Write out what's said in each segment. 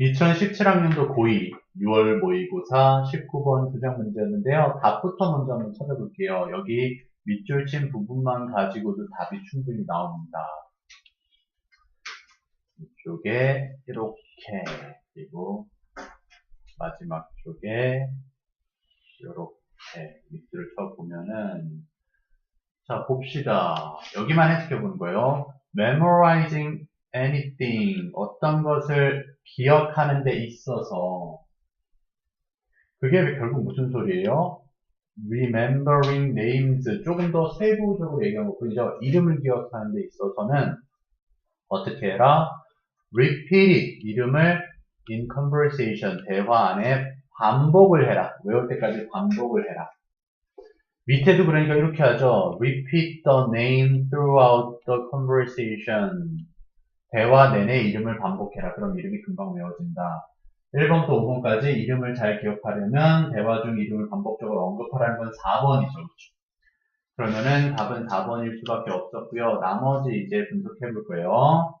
2017학년도 고2 6월 모의고사 19번 두장 문제였는데요. 답부터 먼저 한번 찾아볼게요. 여기 밑줄 친 부분만 가지고도 답이 충분히 나옵니다. 이쪽에 이렇게 그리고 마지막 쪽에 이렇게 밑줄을 쳐보면은 자 봅시다. 여기만 해석해 보는 거예요. memorizing anything 어떤 것을 기억하는 데 있어서 그게 결국 무슨 소리예요? remembering names 조금 더 세부적으로 얘기한 거군요. 이름을 기억하는 데 있어서는 어떻게 해라? repeat it 이름을 in conversation 대화 안에 반복을 해라. 외울 때까지 반복을 해라. 밑에도 그러니까 이렇게 하죠. repeat the name throughout the conversation 대화 내내 이름을 반복해라. 그럼 이름이 금방 외워진다. 1번부터 5번까지 이름을 잘 기억하려면 대화 중 이름을 반복적으로 언급하라는 건 4번이죠. 그러면은 답은 4번일 수밖에 없었고요. 나머지 이제 분석해 볼 거예요.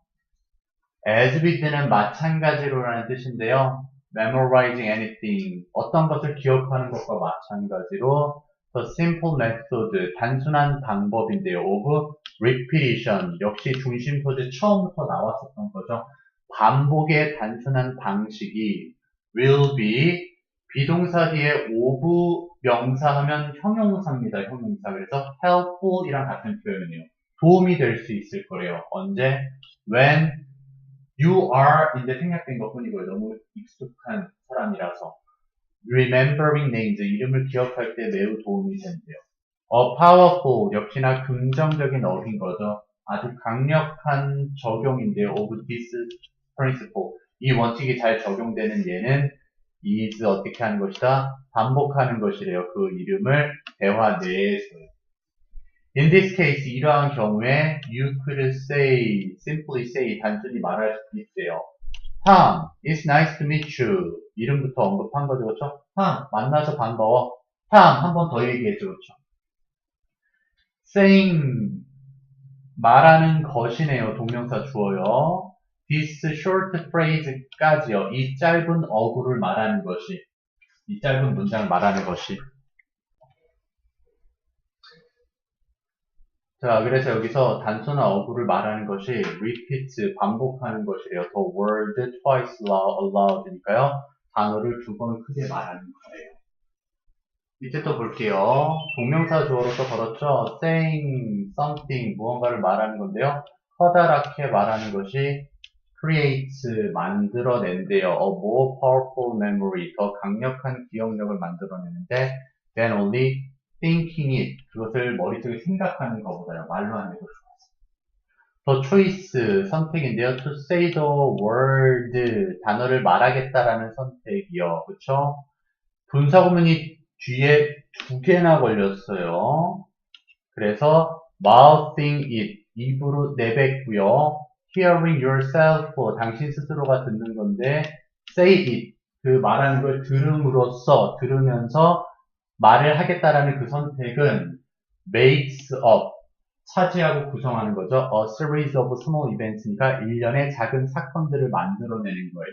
as with는 마찬가지로라는 뜻인데요. memorizing anything 어떤 것을 기억하는 것과 마찬가지로 the simple method 단순한 방법인데요. of repetition 역시 중심 소재 처음부터 나왔었던 거죠. 반복의 단순한 방식이 will be 비동사 뒤에 of 명사하면 형용사입니다. 형용사. 그래서 helpful이랑 같은 표현이에요. 도움이 될 수 있을 거예요. 언제? when you are 인데 생략된 것 뿐이고요. 너무 익숙한 사람이라서 remembering names 이름을 기억할 때 매우 도움이 된대요. a powerful 역시나 긍정적인 어휘인 거죠. 아주 강력한 적용인데요. of this principle 이 원칙이 잘 적용되는 얘는 is 어떻게 하는 것이다? 반복하는 것이래요. 그 이름을 대화 내에서요. In this case, 이러한 경우에 you could say, simply say, 단순히 말할 수 있어요. Tom, it's nice to meet you. 이름부터 언급한 거죠, 그렇죠? Tom, 만나서 반가워. Tom, 한 번 더 얘기해줘, 그렇죠? saying, 말하는 것이네요. 동명사 주어요. This short phrase까지요. 이 짧은 어구를 말하는 것이, 이 짧은 문장을 말하는 것이. 자, 그래서 여기서 단순한 어구를 말하는 것이 repeat, 반복하는 것이래요. The word twice aloud니까요. 단어를 두 번 크게 말하는 거예요. 밑에 또 볼게요. 동명사 주어로 또 걸었죠. saying something, 무언가를 말하는 건데요. 커다랗게 말하는 것이 create, 만들어낸대요. A more powerful memory, 더 강력한 기억력을 만들어내는데 then only thinking it, 그것을 머릿속에 생각하는 것보다요. 말로 하는 게 더 좋았어요. 더 choice, 선택인데요. to say the word, 단어를 말하겠다라는 선택이요. 그쵸? 분사 구문이 뒤에 두 개나 걸렸어요. 그래서 mouthing it, 입으로 내뱉고요. hearing yourself, 당신 스스로가 듣는 건데 say it, 그 말하는 걸 들음으로써, 들으면서 말을 하겠다라는 그 선택은 makes up, 차지하고 구성하는 거죠. A series of small events니까 일련의 작은 사건들을 만들어내는 거예요.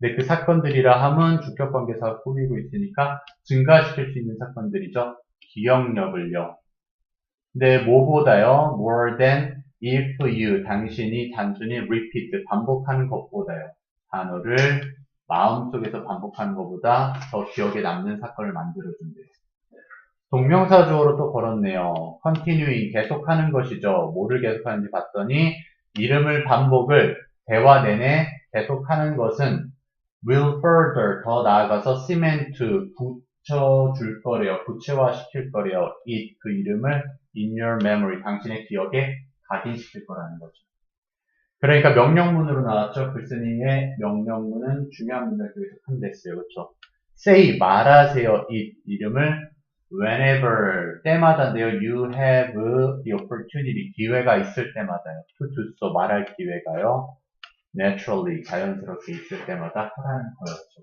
근데 그 사건들이라 함은 주격관계사가 꾸미고 있으니까 증가시킬 수 있는 사건들이죠. 기억력을요. 근데 뭐보다요? more than if you, 당신이 단순히 repeat, 반복하는 것보다요. 단어를 마음속에서 반복하는 것보다 더 기억에 남는 사건을 만들어준대요. 동명사 주어로 또 걸었네요. continuing, 계속하는 것이죠. 뭐를 계속하는지 봤더니 이름을 반복을 대화 내내 계속하는 것은 will further, 더 나아가서 cement, 붙여줄 거래요. 구체화 시킬 거래요. it, 그 이름을 in your memory, 당신의 기억에 각인시킬 거라는 거죠. 그러니까 명령문으로 나왔죠. 글쓴이의 명령문은 중요한 문장 중에서 큰 데스요. 그렇죠? say, 말하세요. it, 이름을 whenever, 때마다인데요. you have the opportunity, 기회가 있을 때마다요. to do so, 말할 기회가요. naturally, 자연스럽게 있을 때마다 하라는 거였죠.